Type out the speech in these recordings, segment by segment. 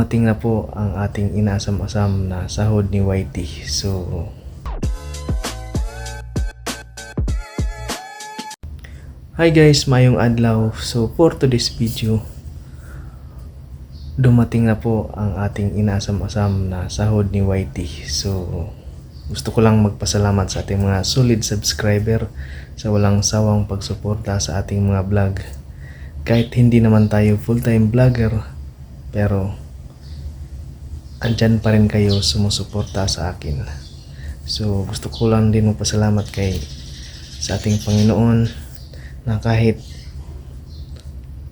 Mating na po ang ating inasam-asam na sahod ni Whitey. So, Hi guys, mayong adlaw. So, for today's video, dumating na po ang ating inasam-asam na sahod ni Whitey. So, gusto ko lang magpasalamat sa ating mga solid subscriber sa walang sawang pagsuporta sa ating mga vlog. Kahit hindi naman tayo full-time vlogger, pero andyan pa rin kayo sumusuporta sa akin. So, gusto ko lang din magpasalamat kay sa ating Panginoon na kahit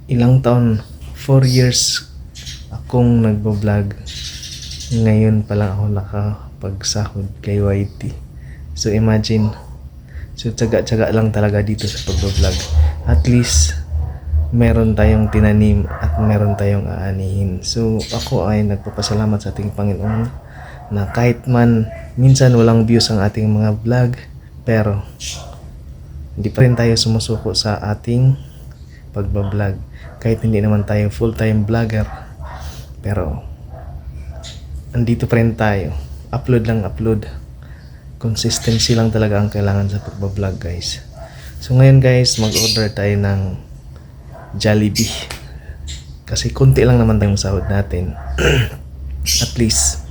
ilang taon, 4 years akong nagbo-vlog, ngayon pa lang ako nakapagsahod kay YT. So, imagine, so tsaga-tsaga lang talaga dito sa pagbo-vlog. At least, meron tayong tinanim at meron tayong aanihin. So, ako ay nagpapasalamat sa ating Panginoon na kahit man minsan walang views ang ating mga vlog, pero hindi pa rin tayo sumusuko sa ating pagbablog. Kahit hindi naman tayo full-time vlogger, pero andito pa rin tayo. Upload lang upload. Consistency lang talaga ang kailangan sa pagbablog guys. So ngayon guys, mag-order tayo ng Jollibee. Kasi konti lang naman tayong sahod natin. At least,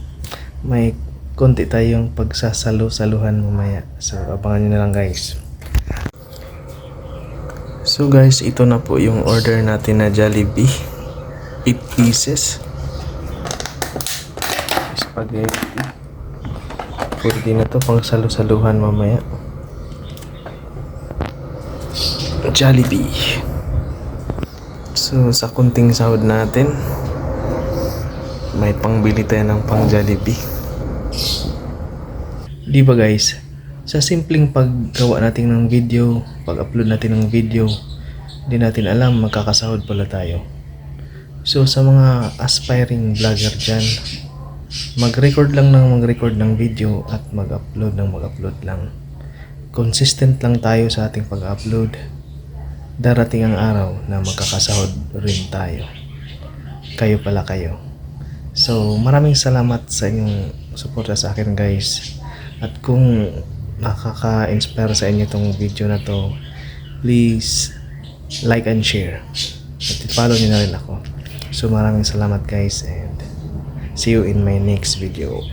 may konti tayong pagsasalo-saluhan mamaya. So, abangan nyo na lang guys. So guys, ito na po yung order natin na Jollibee. 8 pieces. Spaghetti. Pwede na to pang salu-saluhan mamaya. Jollibee. So sa kunting sahod natin, may pangbili tayo ng pang Jollibee. Di ba guys? Sa simpleng paggawa natin ng video, pag-upload natin ng video, hindi natin alam magkakasahod pala tayo. So sa mga aspiring vlogger dyan, mag-record lang ng mag-record ng video at mag-upload ng mag-upload lang. Consistent lang tayo sa ating pag-upload. Darating ang araw na magkakasahod rin tayo. Kayo pala kayo. So maraming salamat sa inyong suporta sa akin guys. At kung nakaka-inspire sa inyo itong video na to, please like and share. At follow niyo na rin ako. So maraming salamat guys and see you in my next video.